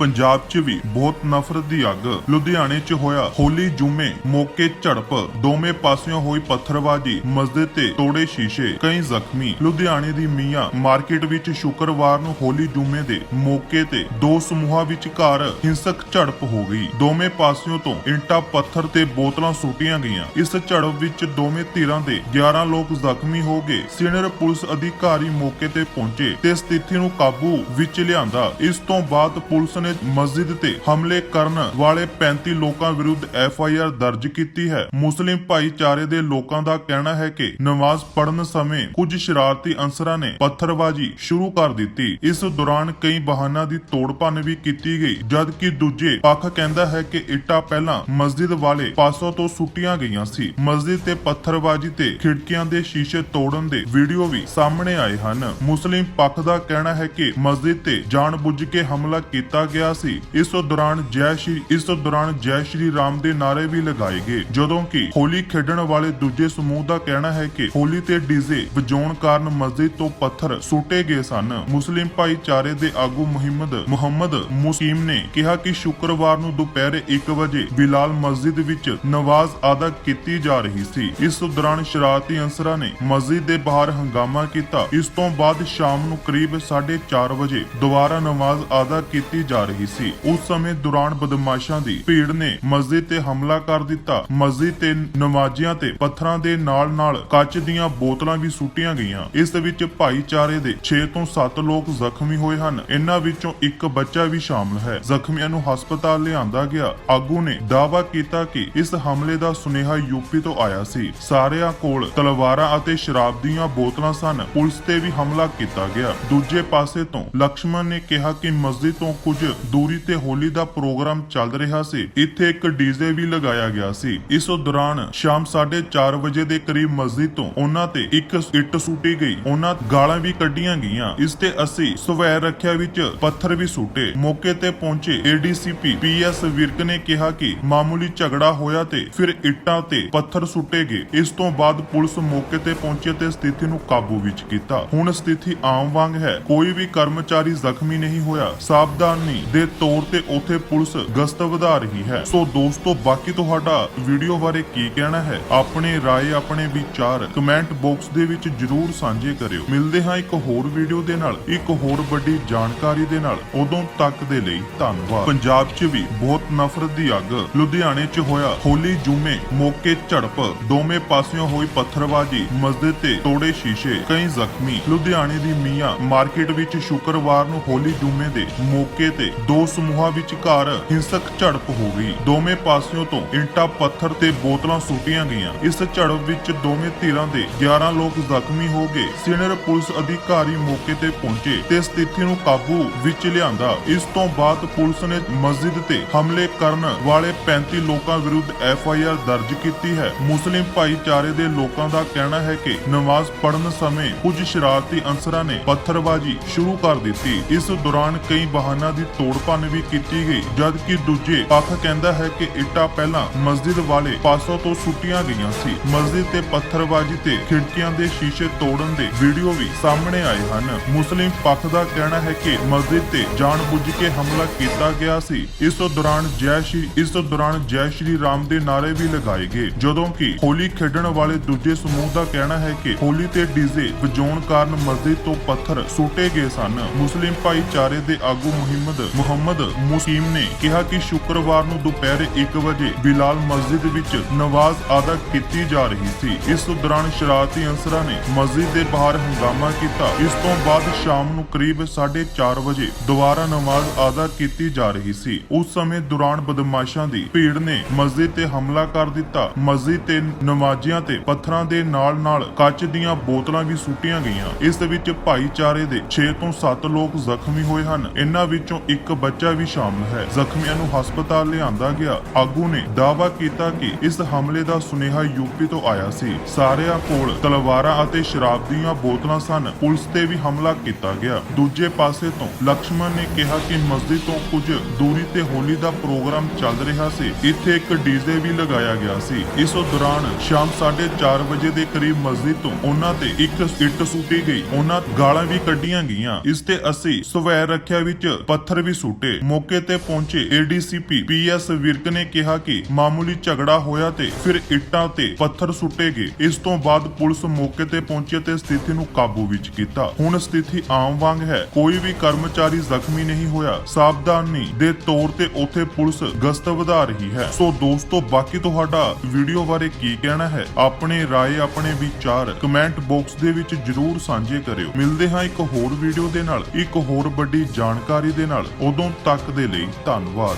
ਪੰਜਾਬ 'ਚ ਵੀ ਬਹੁਤ ਨਫ਼ਰਤ ਦੀ ਅੱਗ। ਲੁਧਿਆਣੇ 'ਚ ਹੋਇਆ ਹੋਲੀ ਜੁਮੇ ਮੌਕੇ ਝੜਪ। ਦੋਵੇਂ ਪਾਸਿਓਂ ਹੋਈ ਪੱਥਰਬਾਜ਼ੀ, ਮਸਜਿਦ ਤੇ ਤੋੜੇ ਸ਼ੀਸ਼ੇ, ਕਈ ਜ਼ਖਮੀ। ਲੁਧਿਆਣੇ ਦੀ ਮੀਆਂ ਮਾਰਕੀਟ ਵਿੱਚ ਸ਼ੁੱਕਰਵਾਰ ਨੂੰ ਹੋਲੀ ਜੁਮੇ ਦੇ ਮੌਕੇ ਤੇ ਦੋ ਸਮੂਹਾਂ ਵਿਚਕਾਰ ਹਿੰਸਕ ਝੜਪ ਹੋ ਗਈ। ਦੋਵੇਂ ਪਾਸਿਓਂ ਤੋਂ ਇੰਟਾ, ਪੱਥਰ ਤੇ ਬੋਤਲਾਂ ਸੁੱਟੀਆਂ ਗਈਆਂ। ਇਸ ਝੜਪ ਵਿੱਚ ਦੋਵੇਂ ਧਿਰਾਂ ਦੇ 11 ਲੋਕ ਜ਼ਖਮੀ ਹੋ ਗਏ। ਸੀਨੀਅਰ ਪੁਲਿਸ ਅਧਿਕਾਰੀ ਮੌਕੇ ਤੇ ਪਹੁੰਚੇ ਤੇ ਸਥਿਤੀ ਨੂੰ ਕਾਬੂ ਵਿੱਚ ਲਿਆਂਦਾ। ਇਸ ਤੋਂ ਬਾਅਦ ਪੁਲਿਸ ਨੇ ਮਸਜਿਦ ਤੇ ਹਮਲੇ ਕਰਨ ਵਾਲੇ 35 ਲੋਕਾਂ ਵਿਰੁੱਧ ਐਫ ਆਈ ਆਰ ਦਰਜ ਕੀਤੀ ਹੈ। ਮੁਸਲਿਮ ਭਾਈਚਾਰੇ ਦੇ ਲੋਕਾਂ ਦਾ ਕਹਿਣਾ ਹੈ ਕਿ ਨਮਾਜ਼ ਪੜਨ ਸਮੇਂ ਕੁਝ ਸ਼ਰਾਰਤੀ ਅਨਸਰਾਂ ਨੇ ਪੱਥਰਬਾਜ਼ੀ ਸ਼ੁਰੂ ਕਰ ਦਿੱਤੀ। ਇਸ ਦੌਰਾਨ ਕਈ ਵਾਹਨਾਂ ਦੀ ਤੋੜਭੰਨ ਵੀ ਕੀਤੀ ਗਈ, ਜਦਕਿ ਦੂਜੇ ਪੱਖ ਕਹਿੰਦਾ ਹੈ ਕਿ ਇੱਟਾਂ ਪਹਿਲਾਂ ਮਸਜਿਦ ਵਾਲੇ ਪਾਸੋਂ ਤੋਂ ਸੁੱਟੀਆਂ ਗਈਆਂ ਸੀ। ਮਸਜਿਦ ਤੇ ਪੱਥਰਬਾਜ਼ੀ ਤੇ ਖਿੜਕੀਆਂ ਦੇ ਸ਼ੀਸ਼ੇ ਤੋੜਨ ਦੇ ਵੀਡੀਓ ਵੀ ਸਾਹਮਣੇ ਆਏ ਹਨ। ਮੁਸਲਿਮ ਪੱਖ ਦਾ ਕਹਿਣਾ ਹੈ ਕਿ ਮਸਜਿਦ ਤੇ ਜਾਣਬੁੱਝ ਕੇ ਹਮਲਾ ਕੀਤਾ ਗਿਆ ਸੀ। ਇਸ ਦੌਰਾਨ ਜੈ ਸ਼੍ਰੀ ਇਸ ਦੌਰਾਨ ਜੈ ਸ਼੍ਰੀ ਰਾਮ ਦੇ ਨਾਰੇ ਵੀ ਲਗਾਏ ਗਏ। ਜਦੋਂ ਕਿ ਹੋਲੀ ਖੇਡਣ ਵਾਲੇ ਦੂਜੇ ਸਮੂਹ ਦਾ ਕਹਿਣਾ ਹੈ ਕਿ ਹੋਲੀ ਤੇ ਡੀਜ਼ੇ ਵਜਾਉਣ ਕਾਰਨ ਮਸਜਿਦ ਤੋਂ ਪੱਥਰ ਸੁੱਟੇ ਗਏ ਸਨ। ਮੁਸਲਿਮ ਭਾਈਚਾਰੇ ਦੇ ਆਗੂ ਮੁਹੰਮਦ ਮੁਹੰਮਦ ਮੁਸੀਮ ਨੇ ਕਿਹਾ ਕਿ ਸ਼ੁੱਕਰਵਾਰ ਨੂੰ ਦੁਪਹਿਰੇ 1 ਵਜੇ ਬਿਲਾਲ ਮਸਜਿਦ ਵਿੱਚ ਨਵਾਜ਼ ਅਦਾ ਕੀਤੀ ਜਾ ਰਹੀ ਸੀ। ਇਸ ਦੌਰਾਨ ਸ਼ਰਾਰਤੀ ਅਨਸਰਾਂ ਨੇ ਮਸਜਿਦ ਦੇ ਬਾਹਰ ਹੰਗਾਮਾ ਕੀਤਾ। ਇਸ ਤੋਂ ਬਾਅਦ ਸ਼ਾਮ ਨੂੰ ਕਰੀਬ 4:30 ਵਜੇ ਦੁਬਾਰਾ ਨਮਾਜ਼ ਅਦਾ ਕੀਤੀ ਜਾ ਰਹੀ ਸੀ। ਉਸ ਸਮੇਂ ਦੌਰਾਨ ਬਦਮਾਸ਼ਾਂ ਦੀ ਭੀੜ ਨੇ ਮਸਜਿਦ ਤੇ ਹਮਲਾ ਕਰ ਦਿੱਤਾ। ਮਸਜਿਦ ਤੇ ਨਮਾਜ਼ੀਆਂ ਤੇ ਪੱਥਰਾਂ ਦੇ ਨਾਲ-ਨਾਲ ਕੱਚ ਦੀਆਂ ਬੋਤਲਾਂ ਵੀ ਸੁੱਟੀਆਂ ਗਈਆਂ। ਇਸ ਵਿੱਚ ਭਾਈਚਾਰੇ ਦੇ 6 ਤੋਂ 7 ਲੋਕ ਜ਼ਖਮੀ ਹੋਏ ਹਨ। ਇਹਨਾਂ ਵਿੱਚੋਂ ਇੱਕ ਬੱਚਾ ਵੀ ਸ਼ਾਮਲ ਹੈ। ਜ਼ਖਮੀਆਂ ਨੂੰ ਹਸਪਤਾਲ ਲਿਆਂਦਾ ਗਿਆ। ਆਗੂ ਨੇ ਦਾਅਵਾ ਕੀਤਾ ਕਿ ਇਸ ਹਮਲੇ ਦਾ ਸੁਨੇਹਾ ਯੂਪੀ ਤੋਂ ਆਇਆ ਸੀ। ਸਾਰਿਆਂ ਕੋਲ ਤਲਵਾਰਾਂ ਅਤੇ ਸ਼ਰਾਬ ਦੀਆਂ ਬੋਤਲਾਂ ਸਨ। ਪੁਲਿਸ ਤੇ ਵੀ ਹਮਲਾ ਕੀਤਾ ਗਿਆ। ਦੂਜੇ ਪਾਸੇ ਤੋਂ ਲਕਸ਼ਮਣ ਨੇ ਕਿਹਾ ਕਿ ਮਸਜਿਦ ਤੋਂ ਕੁਝ ਦੂਰੀ ਤੇ ਹੋਲੀ ਦਾ ਪ੍ਰੋਗਰਾਮ ਚੱਲ ਰਿਹਾ ਸੀ। ਇੱਥੇ ਇੱਕ ਡੀਜ਼ੇ ਵੀ ਲਗਾਇਆ ਗਿਆ ਸੀ। ਇਸ ਦੌਰਾਨ ਸ਼ਾਮ 4:30 ਵਜੇ ਦੇ ਕਰੀਬ ਮਸਜਿਦ ਤੋਂ ਉਹਨਾਂ ਤੇ ਇੱਕ ਇੱਟ ਸੁੱਟੀ ਗਈ। ਉਹਨਾਂ ਗਾਲਾਂ ਵੀ ਕੱਢੀਆਂ ਗਈਆਂ। ਇਸ ਤੇ ਅਸੀਂ ਸਵੈ ਰੱਖਿਆ ਵਿੱਚ ਪੱਥਰ ਵੀ ਸੁੱਟੇ। ਮੌਕੇ ਤੇ ਪਹੁੰਚੇ ਏਡੀਸੀਪੀ ਪੀਐਸ ਵਿਰਕ ਨੇ ਕਿਹਾ ਕਿ ਮਾਮੂਲੀ ਝਗੜਾ ਹੋਇਆ ਤੇ ਫਿਰ ਇੱਟਾਂ ਤੇ ਪੱਥਰ ਸੁੱਟੇ ਗਏ। ਇਸ ਤੋਂ ਬਾਅਦ ਪੁਲਿਸ ਮੌਕੇ ਤੇ ਪਹੁੰਚੇ ਤੇ ਸਥਿਤੀ ਨੂੰ ਕਾਬੂ ਵਿੱਚ ਕੀਤਾ। ਹੁਣ ਸਥਿਤੀ ਆਮ ਵਾਂਗ ਹੈ। ਕੋਈ ਵੀ ਕਰਮਚਾਰੀ ਜ਼ਖਮੀ ਨਹੀਂ ਹੋਇਆ। ਸਾਵਧਾਨੀ ਦੇ ਤੌਰ ਤੇ ਉੱਥੇ ਪੁਲਿਸ ਗਸ਼ਤ ਵਧਾ ਰਹੀ ਹੈ ਸੋ ਦੋਸਤੋ ਬਾਕੀ ਤੁਹਾਡਾ ਵੀਡੀਓ ਬਾਰੇ ਕੀ ਕਹਿਣਾ ਹੈ ਆਪਣੇ رائے ਆਪਣੇ ਵਿਚਾਰ ਕਮੈਂਟ ਬਾਕਸ ਦੇ ਵਿੱਚ ਜਰੂਰ ਸਾਂਝੇ ਕਰਿਓ ਮਿਲਦੇ ਹਾਂ ਇੱਕ ਹੋਰ ਵੀਡੀਓ ਦੇ ਨਾਲ ਇੱਕ ਹੋਰ ਵੱਡੀ ਜਾਣਕਾਰੀ ਦੇ ਨਾਲ ਉਦੋਂ ਤੱਕ ਦੇ ਲਈ ਧੰਨਵਾਦ ਪੰਜਾਬ 'ਚ ਵੀ ਬਹੁਤ ਨਫ਼ਰਤ ਦੀ ਅੱਗ ਲੁਧਿਆਣੇ 'ਚ ਹੋਇਆ ਹੋਲੀ ਜੁਮੇ ਮੌਕੇ ਝੜਪ ਦੋਵੇਂ ਪਾਸਿਓਂ ਹੋਈ ਪੱਥਰਬਾਜ਼ੀ ਮਸਜਿਦ ਤੇ ਤੋੜੇ ਸ਼ੀਸ਼ੇ ਕਈ ਜ਼ਖਮੀ ਲੁਧਿਆਣੇ ਦੀ ਮੀਆਂ ਮਾਰਕੀਟ ਵਿੱਚ ਸ਼ੁੱਕਰਵਾਰ ਨੂੰ ਹੋਲੀ ਜੁਮੇ ਦੇ ਮੌਕੇ ਤੇ ਦੋ ਸਮੂਹਾਂ ਵਿਚਕਾਰ ਹਿੰਸਕ ਝੜਪ ਹੋ ਗਈ। ਦੋਵੇਂ ਪਾਸਿਓਂ ਤੋਂ ਇੰਟਾ, ਪੱਥਰ ਤੇ ਬੋਤਲਾਂ ਸੁੱਟੀਆਂ ਗਈਆਂ। ਇਸ ਝੜਪ ਵਿੱਚ ਦੋਵੇਂ ਧਿਰਾਂ ਦੇ 11 ਲੋਕ ਜ਼ਖਮੀ ਹੋ ਗਏ। ਸੀਨੀਅਰ ਪੁਲਿਸ ਅਧਿਕਾਰੀ ਮੌਕੇ ਤੇ ਪਹੁੰਚੇ ਤੇ ਸਥਿਤੀ ਨੂੰ ਕਾਬੂ ਵਿੱਚ ਲਿਆਂਦਾ। ਇਸ ਤੋਂ ਬਾਅਦ ਪੁਲਿਸ ਨੇ ਮਸਜਿਦ ਤੇ ਹਮਲੇ ਕਰਨ ਵਾਲੇ 35 ਲੋਕਾਂ ਵਿਰੁੱਧ ਐਫ ਆਈ ਆਰ ਦਰਜ ਕੀਤੀ ਹੈ। ਮੁਸਲਿਮ ਭਾਈਚਾਰੇ ਦੇ ਲੋਕਾਂ ਦਾ ਕਹਿਣਾ ਹੈ ਕਿ ਨਮਾਜ਼ ਪੜ੍ਹਨ ਸਮੇਂ ਕੁਝ ਸ਼ਰਾਰਤੀ ਅਨਸਰਾਂ ਨੇ ਪੱਥਰਬਾਜ਼ੀ ਸ਼ੁਰੂ ਕਰ ਦਿੱਤੀ। ਇਸ ਦੌਰਾਨ ਕਈ ਵਾਹਨਾਂ ਦੀ ਤੋੜ ਭੰਨ ਵੀ ਕੀਤੀ ਗਈ, ਜਦਕਿ ਦੂਜੇ ਪੱਖ ਕਹਿੰਦਾ ਹੈ ਕਿ ਇੱਟਾਂ ਪਹਿਲਾਂ ਮਸਜਿਦ ਵਾਲੇ ਪਾਸੋਂ ਤੋਂ ਸੁੱਟੀਆਂ ਗਈਆਂ ਸੀ। ਮਸਜਿਦ ਤੇ ਪੱਥਰਬਾਜ਼ੀ ਤੇ ਖਿੜਕੀਆਂ ਦੇ ਸ਼ੀਸ਼ੇ ਤੋੜਨ ਦੇ ਵੀਡੀਓ ਵੀ ਸਾਹਮਣੇ ਆਏ ਹਨ। ਮੁਸਲਿਮ ਪੱਖ ਦਾ ਕਹਿਣਾ ਹੈ ਕਿ ਮਸਜਿਦ ਤੇ ਜਾਣਬੁੱਝ ਕੇ ਹਮਲਾ ਕੀਤਾ ਗਿਆ ਸੀ। ਇਸ ਦੌਰਾਨ ਜੈ ਸ਼੍ਰੀ, ਇਸ ਦੌਰਾਨ ਜੈ ਸ਼੍ਰੀ ਰਾਮ ਦੇ ਨਾਰੇ ਵੀ ਲਗਾਏ ਗਏ, ਜਦੋਂ ਕਿ ਹੋਲੀ ਖੇਡਣ ਵਾਲੇ ਦੂਜੇ ਸਮੂਹ ਦਾ ਕਹਿਣਾ ਹੈ ਕਿ ਹੋਲੀ ਤੇ ਡੀਜ਼ੇ ਵਜਾਉਣ ਕਾਰਨ ਮਸਜਿਦ ਤੋਂ ਪੱਥਰ ਸੁੱਟੇ ਗਏ ਸਨ। ਮੁਸਲਿਮ ਭਾਈਚਾਰੇ ਦੇ ਆਗੂ ਮੁਹੰਮਦ ਮੁਹੰਮਦ ਮੁਸੀਮ ਨੇ ਕਿਹਾ ਕਿ ਸ਼ੁੱਕਰਵਾਰ ਨੂੰ ਦੁਪਹਿਰੇ 1 ਵਜੇ ਬਿਲਾਲ ਮਸਜਿਦ ਵਿੱਚ ਨਵਾਜ਼ ਅਦਾ ਕੀਤੀ ਜਾ ਰਹੀ ਸੀ। ਇਸ ਦੌਰਾਨ ਸ਼ਰਾਰਤੀ ਅਨਸਰਾਂ ਨੇ ਮਸਜਿਦ ਦੇ ਬਾਹਰ ਹੰਗਾਮਾ ਕੀਤਾ। ਇਸ ਤੋਂ ਬਾਅਦ ਸ਼ਾਮ ਨੂੰ ਕਰੀਬ 4:30 ਵਜੇ ਦੁਬਾਰਾ ਨਮਾਜ਼ ਅਦਾ ਕੀਤੀ ਜਾ ਰਹੀ ਸੀ। ਉਸ ਸਮੇਂ ਦੌਰਾਨ ਬਦਮਾਸ਼ਾਂ ਦੀ ਭੀੜ ਨੇ ਮਸਜਿਦ ਤੇ ਹਮਲਾ ਕਰ ਦਿੱਤਾ। ਮਸਜਿਦ ਤੇ ਨਮਾਜ਼ੀਆਂ ਤੇ ਪੱਥਰਾਂ ਦੇ ਨਾਲ-ਨਾਲ ਕੱਚ ਦੀਆਂ ਬੋਤਲਾਂ ਵੀ ਸੁੱਟੀਆਂ ਗਈਆਂ। ਇਸ ਵਿੱਚ ਭਾਈਚਾਰੇ ਦੇ 6 ਤੋਂ 7 ਲੋਕ ਜ਼ਖਮੀ ਹੋਏ ਹਨ। ਇਹਨਾਂ ਵਿੱਚੋਂ ਇੱਕ ਬੱਚਾ ਵੀ ਸ਼ਾਮਲ ਹੈ। ਜ਼ਖਮੀਆਂ ਨੂੰ ਹਸਪਤਾਲ ਲਿਆਂਦਾ ਗਿਆ। ਆਗੂ ਨੇ ਦਾਅਵਾ ਕੀਤਾ ਕਿ ਇਸ ਹਮਲੇ ਦਾ ਸੁਨੇਹਾ ਯੂਪੀ ਤੋਂ ਆਇਆ ਸੀ। ਸਾਰਿਆਂ ਕੋਲ ਤਲਵਾਰਾਂ ਅਤੇ ਸ਼ਰਾਬ ਦੀਆਂ ਬੋਤਲਾਂ ਸਨ। ਪੁਲਿਸ ਤੇ ਵੀ ਹਮਲਾ ਕੀਤਾ ਗਿਆ। ਦੂਜੇ ਪਾਸੇ ਤੋਂ ਲਕਸ਼ਮਣ ਨੇ ਕਿਹਾ ਕਿ ਮਸਜਿਦ ਤੋਂ ਕੁਝ ਦੂਰੀ ਤੇ ਹੋਲੀ ਦਾ ਪ੍ਰੋਗਰਾਮ ਚੱਲ ਰਿਹਾ ਸੀ। ਇੱਥੇ ਇੱਕ ਡੀਜ਼ੇ ਵੀ ਲਗਾਇਆ ਗਿਆ ਸੀ। ਇਸ ਦੌਰਾਨ ਸ਼ਾਮ 4:30 ਵਜੇ ਦੇ ਕਰੀਬ ਮਸਜਿਦ ਤੋਂ ਉਹਨਾਂ ਤੇ ਇੱਕ ਇੱਟ ਸੁੱਟੀ ਗਈ। ਉਹਨਾਂ ਗਾਲਾਂ ਵੀ ਕੱਢੀਆਂ ਗਈਆਂ। ਇਸ ਤੇ ਅਸੀਂ ਸਵੈ ਰੱਖਿਆ ਵਿੱਚ ਪੱਥਰ ਵੀ ਸੁੱਟੇ। ਮੌਕੇ ਤੇ ਪਹੁੰਚੇ ਏਡੀਸੀਪੀ ਪੀਐਸ ਵਿਰਕ ਨੇ ਕਿਹਾ ਕਿ ਮਾਮੂਲੀ ਝਗੜਾ ਹੋਇਆ ਤੇ ਫਿਰ ਇੱਟਾਂ ਤੇ ਪੱਥਰ ਸੁੱਟੇ ਗਏ। ਇਸ ਤੋਂ ਬਾਅਦ ਪੁਲਿਸ ਮੌਕੇ ਤੇ ਪਹੁੰਚੀ ਤੇ ਸਥਿਤੀ ਨੂੰ ਕਾਬੂ ਵਿੱਚ ਕੀਤਾ। ਹੁਣ ਸਥਿਤੀ ਆਮ ਵਾਂਗ ਹੈ। ਕੋਈ ਵੀ ਕਰਮਚਾਰੀ ਜ਼ਖਮੀ ਨਹੀਂ ਹੋਇਆ। ਸਾਵਧਾਨੀ ਦੇ ਤੌਰ ਤੇ ਉਥੇ ਪੁਲਿਸ ਗਸ਼ਤ ਵਧਾ ਰਹੀ ਹੈ। ਸੋ ਦੋਸਤੋ, ਬਾਕੀ ਤੁਹਾਡਾ ਵੀਡੀਓ ਬਾਰੇ ਕੀ ਕਹਿਣਾ ਹੈ? ਆਪਣੇ ਰਾਏ, ਆਪਣੇ ਵਿਚਾਰ ਕਮੈਂਟ ਬਾਕਸ ਦੇ ਵਿੱਚ ਜਰੂਰ ਸਾਂਝੇ ਕਰਿਓ। ਮਿਲਦੇ ਹਾਂ ਇੱਕ ਹੋਰ ਵੀਡੀਓ ਦੇ ਨਾਲ। ਇੱਕ ਹੋਰ ਵੱਡੀ ਜਾਣਕਾਰੀ ਦੇ ਨਾਲ। ਉਦੋਂ ਤੱਕ ਦੇ ਲਈ ਧੰਨਵਾਦ।